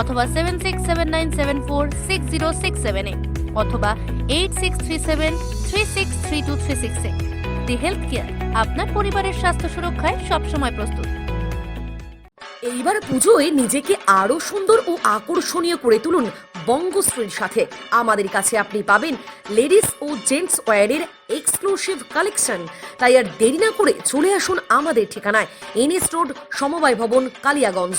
অথবা seven six seven nine seven four six zero six seven অথবা eight six three seven three six three two three six the health care আপনার পরিবারের স্বাস্থ্য সুরক্ষায় সবসময় প্রস্তুত। এইবার পুজোয় নিজেকে আরও সুন্দর ও আকর্ষণীয় করে তুলুন বঙ্গশ্রীর সাথে। আমাদের কাছে আপনি পাবেন লেডিস ও জেন্টস ওয়্যারের এক্সক্লুসিভ কালেকশন। তাই আর দেরি না করে চলে আসুন আমাদের ঠিকানায়, এনএস রোড, সমবায় ভবন, Kaliaganj.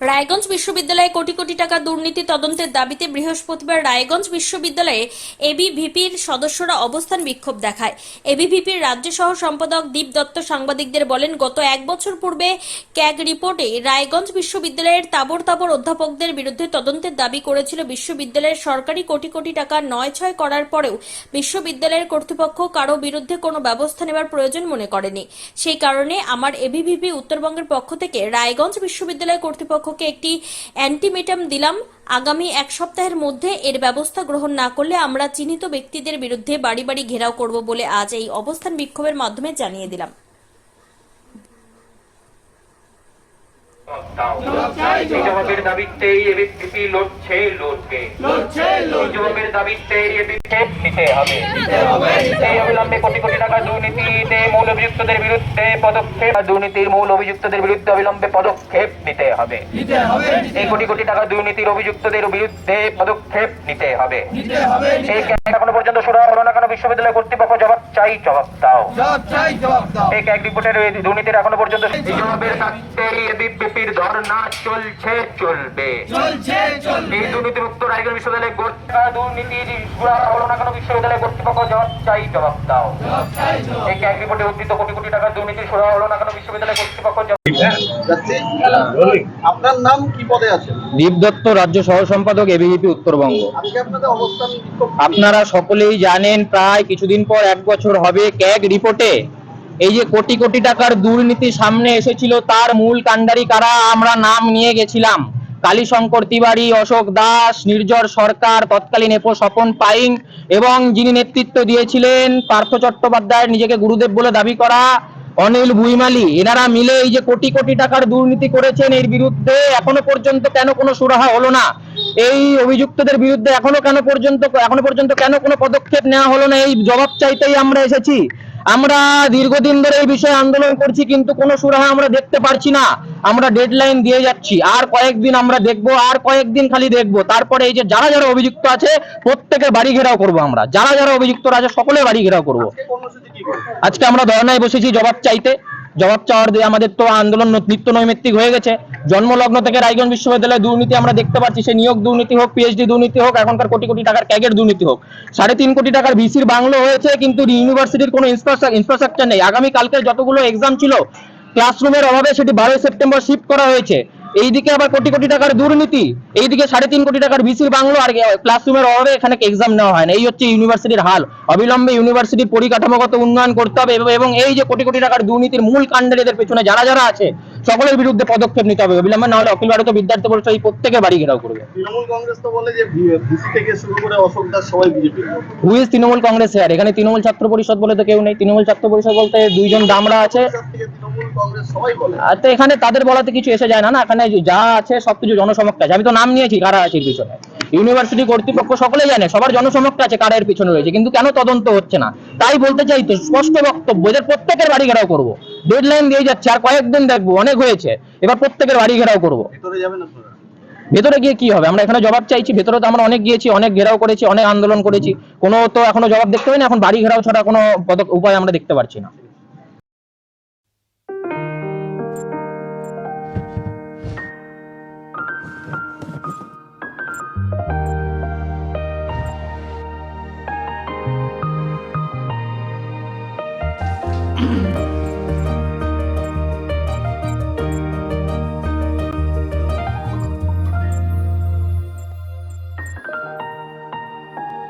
রায়গঞ্জ বিশ্ববিদ্যালয়ে কোটি কোটি টাকা দুর্নীতি তদন্তের দাবিতে বৃহস্পতিবার রায়গঞ্জ বিশ্ববিদ্যালয়ে এবিভিপির সদস্যরা অবস্থান বিক্ষোভ দেখায়। এবিভিপির রাজ্য সহ সম্পাদক দীপ দত্ত সাংবাদিকদের বলেন, গত এক বছর পূর্বে ক্যাগ রিপোর্টে রায়গঞ্জ বিশ্ববিদ্যালয়ের তাবর তাবর অধ্যাপকদের বিরুদ্ধে তদন্তের দাবি করেছিল বিশ্ববিদ্যালয়ের সরকারি কোটি কোটি টাকা নয় ছয় করার পরেও বিশ্ববিদ্যালয়ের কর্তৃপক্ষ কারও বিরুদ্ধে কোনো ব্যবস্থা নেবার প্রয়োজন মনে করেনি। সেই কারণে আমার এবিভিপি উত্তরবঙ্গের পক্ষ থেকে রায়গঞ্জ বিশ্ববিদ্যালয় কর্তৃপক্ষকে একটি অ্যান্টিমেটাম দিলাম। আগামী এক সপ্তাহের মধ্যে এর ব্যবস্থা গ্রহণ না করলে আমরা চিহ্নিত ব্যক্তিদের বিরুদ্ধে বাড়ি বাড়ি ঘেরাও করব বলে আজ এই অবস্থান বিক্ষোভের মাধ্যমে জানিয়ে দিলাম। যুবকের দাবিতেই এবিপি লড়ছে লড়বে যুবকের দাবিতেই এবিপি নিতে হবে। এই অবিলম্বে কোটি কোটি টাকা দুর্নীতিতে মূল অভিযুক্তদের বিরুদ্ধে পদক্ষেপ দুর্নীতির মূল অভিযুক্তদের বিরুদ্ধে অবিলম্বে পদক্ষেপ নিতে হবে। এই কোটি কোটি টাকা দুর্নীতির অভিযুক্তদের বিরুদ্ধে পদক্ষেপ নিতে হবে। এই এখনও পর্যন্ত শুরু হলো না কেন? বিশ্ববিদ্যালয় কর্তৃপক্ষ জবাব চাই জবাব দাও। এই ক্যাগ রিপোর্টের দুর্নীতির এখনও পর্যন্ত জবাবের স্বার্থেই এবিপির ধর্ণা চলছে চলবে। এই দুর্নীতির উত্তর রায়গঞ্জ বিশ্ববিদ্যালয়ে গোটা দুর্নীতির হলো না কেন? বিশ্ববিদ্যালয় কর্তৃপক্ষ জবাব চাই জবাব দাও। এই ক্যাগ রিপোর্টে উদ্ধৃত কোটি কোটি টাকার দুর্নীতির সুরা হলো না কেন? বিশ্ববিদ্যালয় কর্তৃপক্ষ জবাব আপনার নাম কি পদে আছে দীপ দত্ত রাজ্য সহ সম্পাদক এবিভিপি উত্তরবঙ্গ? আপনারা সকলেই জানেন প্রায় কিছুদিন পর এক বছর হবে ক্যাগ রিপোর্টে। এই যে কোটি কোটি টাকার দুর্নীতি সামনে এসেছিল, তার মূল কাণ্ডারি কারা? আমরা নাম নিয়ে গেছিলাম। কালীশঙ্কর তিওয়ারি, অশোক দাস, নির্জর সরকার, তৎকালীন এপো স্বপন পাইং এবং যিনি নেতৃত্ব দিয়েছিলেন, পার্থ চট্টোপাধ্যায় নিজেকে গুরুদেব বলে দাবি করা অনিল ভুইমালি। এনারা মিলে এই যে কোটি কোটি টাকার দুর্নীতি করেছেন এর বিরুদ্ধে, এখনও পর্যন্ত কেন কোনো সুরাহা হলো না? এই অভিযুক্তদের বিরুদ্ধে এখনও কেন পর্যন্ত, এখনও পর্যন্ত কেন কোনো পদক্ষেপ নেওয়া হলো না? এই জবাব চাইতেই আমরা এসেছি। আমরা দীর্ঘদিন ধরে এই বিষয়ে আন্দোলন করছি, কিন্তু কোনো সুরাহা আমরা দেখতে পারছি না। আমরা ডেডলাইন দিয়ে যাচ্ছি। আর কয়েকদিন আমরা দেখব, আর কয়েকদিন খালি দেখব। তারপরে এই যে যারা যারা অভিযুক্ত আছে প্রত্যেকে বাড়ি ঘেরাও করব আমরা। যারা যারা অভিযুক্তরা আছে সকলে বাড়ি ঘেরাও করব। আজকে আমরা ধর্নায় বসেছি, জবাব চাইতে। জবাব চাওয়ার দিয়ে আমাদের তো আন্দোলন, নিত্য নৈমিত্তিক হয়ে গেছে। জন্মলগ্ন থেকে রায়গঞ্জ বিশ্ববিদ্যালয়ে দুর্নীতি আমরা দেখতে পাচ্ছি। সে নিয়োগ দুর্নীতি হোক পিএইচডি দুর্নীতি হোক, এখনকার কোটি কোটি টাকার ক্যাগের দুর্নীতি হোক। সাড়ে তিন কোটি টাকার ভিসির বাংলো হয়েছে, কিন্তু ইউনিভার্সিটির কোনো ইনফ্রাস্ট্রাকচার নেই। আগামী কালকে যতগুলো এক্সাম ছিল ক্লাসরুমের অভাবে সেটি বারোই সেপ্টেম্বর শিফট করা হয়েছে। এইদিকে আবার কোটি কোটি টাকার দুর্নীতি, এইদিকে সাড়ে তিন কোটি টাকার ভিসির বাংলো আর ক্লাসরুমের অভাবে এখানে এক্সাম নেওয়া হয় না। এই হচ্ছে ইউনিভার্সিটির হাল। অবিলম্বে ইউনিভার্সিটির পরিকাঠামোগত উন্নয়ন করতে হবে এবং- এই যে কোটি কোটি টাকার দুর্নীতির মূল কাণ্ডের পেছনে যারা যারা আছে সকলের বিরুদ্ধে পদক্ষেপ নিতে হবে। অবিলম্বে না হলে অখিল ভারতীয় বিদ্যার্থী পরিষদ এই প্রত্যেকে বাড়ি ঘেরাও করবে। তৃণমূল কংগ্রেস তো বলে যে থেকে শুরু করে অশোক দাস সবাই BJP who is Trinamool Congress? Sir এখানে তৃণমূল ছাত্র পরিষদ বলে তো কেউ নেই। তৃণমূল ছাত্র পরিষদ বলতে দুইজন দামরা আছে। তো এখানে তাদের বলাতে কিছু এসে যায় না না? এখানে যা আছে সবকিছু জনসমক্ষে আছে। আমি তো নাম নিয়েছি কারা আছে পিছনে। ইউনিভার্সিটি কর্তৃপক্ষ সকলে জানে সবার জনসমক্ষে আছে কারা এর পিছনে রয়েছে। কিন্তু কেন তদন্ত হচ্ছে না? তাই বলতে চাই তো স্পষ্ট বক্তব্য এদের প্রত্যেকের বাড়ি ঘেরাও করব। ডেডলাইন দিয়ে যাচ্ছে আর কয়েকদিন দেখব অনেক হয়েছে। এবার প্রত্যেকের বাড়ি ঘেরাও করব। ভেতরে গিয়ে কি হবে? আমরা এখানে জবাব চাইছি ভেতরে তো আমরা অনেক গিয়েছি অনেক ঘেরাও করেছি অনেক আন্দোলন করেছি। কোনো তো এখনও জবাব দেখতে পাই না এখন বাড়ি ঘেরাও ছাড়া কোনো পদক- উপায় আমরা দেখতে পারছি না।